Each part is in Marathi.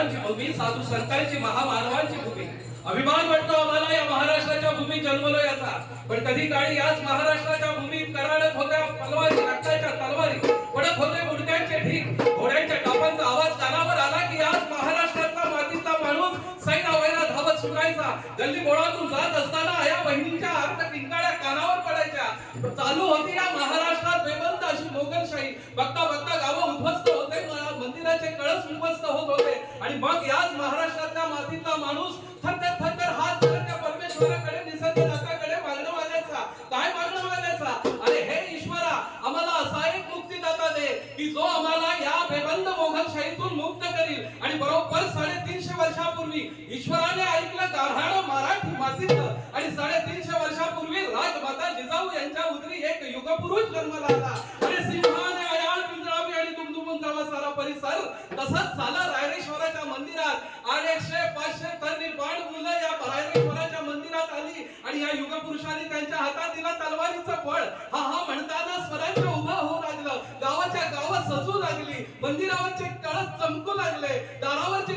संस्कारांची भूमी साधू संतांची महामानवांची भूमी. अभिमान वाटतो आम्हाला या महाराष्ट्राच्या भूमी जन्मलो याचा पण कधी काळी याच महाराष्ट्राच्या भूमीत कराडत होत्या तलवारी रक्ताच्या तलवारी. पडत होते मुडक्यांचे ढीक घोड्यांच्या टापांचा आवाज कानावर आला की याच महाराष्ट्रातला मातीतला माणूस सैना वैना धावत सुटायचा. गल्ली बोळातून जात असताना या बहिणींच्या अर्थ किंकाळ्या कानावर पडायच्या. चालू होती या महाराष्ट्रात बेबंद अशी मोगलशाही. बघता बघता गावं उद्ध्वस्त होते मंदिराचे कळस उद्ध्वस्त होत होते. आणि मग याच महाराष्ट्रातला मातीतला माणूस थरथर थरथर हात धरून त्या परमेश्वराकडे निसर्गदाताकडे मागणं मागायचा. काय मागणं मागायचा? अरे हे ईश्वरा आम्हाला असा एक मुक्तीदाता दे की जो आम्हाला या बेबंद मोघलशाहीतून मुक्त करील. आणि बरोबर साडेतीनशे वर्षापूर्वी ईश्वराने ऐकलं गारहाण मराठी मातीतलं आणि साडेतीनशे वर्षापूर्वी राजमाता जिजाऊ यांच्या उदरी एक युगपुरुष जन्माला आला. आणि सिंहाने अयाळ पिंजरावी आणि दुमदुमून जावा सारा परिसर. तसंच झाला राय त्यांच्या तलवारीचं फळ हा हा म्हणताना स्वराज्य उभं होऊ लागलं. गावाच्या गावात सजू लागली. मंदिरावरचे कळस चमकू लागले. दारावरचे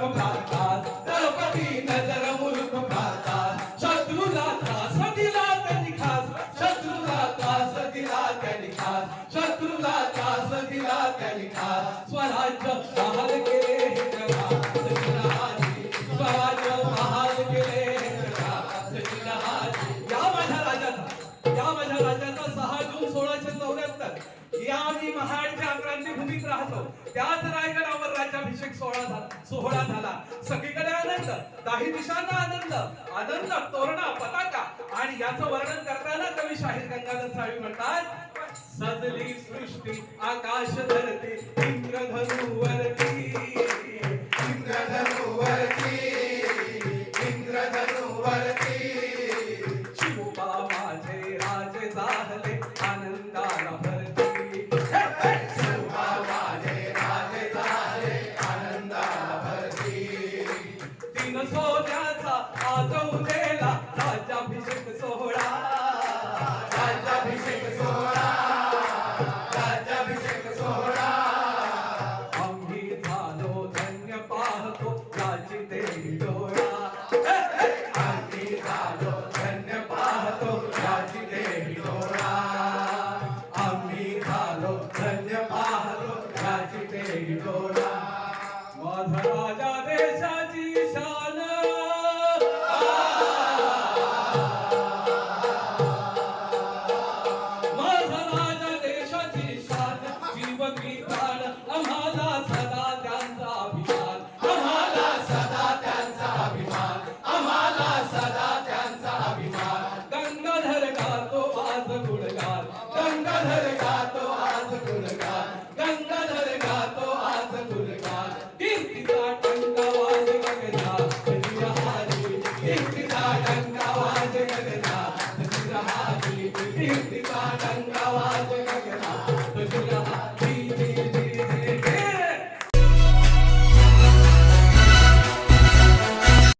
मुलक भारतात तळपती नजर मुलक भारतात. शत्रूला त्रास दिला त्यांनी खास. शत्रूला त्रास दिला त्यांनी खास. शत्रूला त्रास दिला त्यांनी खास. स्वराज्य बहाल केले स्वराज्य बहाल केले या माझ्या राजाचा या माझ्या राजाचा सहा जून सोळाशे चौऱ्याहत्तर. या मी महाडच्या क्रांती भूमीत राहतो. त्याच रायगड सोहळा झाला. सगळीकडे आनंद काही दिशांना आनंद आनंद तोरणा पताका. आणि याचं वर्णन करताना कवी शाहीर गंगाधर साळवी म्हणतात सजली सृष्टी आकाश धरती इंद्रधनुवरती Santo. Durga